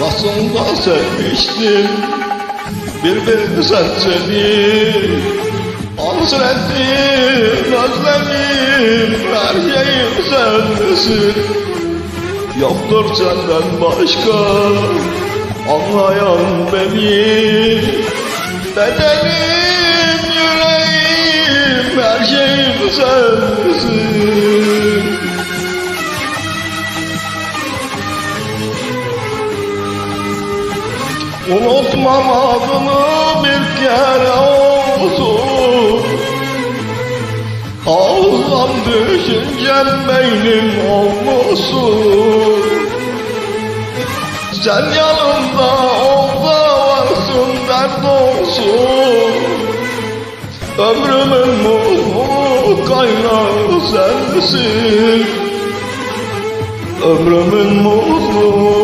Nasıl sevmiştim. Birbirimize seni Hasretim, özlemim Her şeyim sensin Yoktur senden başka Anlayan beni. Bedenim, yüreğim Her şeyim sensin Unutmam adını bir kere olsun. Ağzım düşüncem beynim olmuşsun. Sen yanımda ol da varsın dert olsun. Ömrümün mutlu kaynağı sensin. Ömrümün mutlu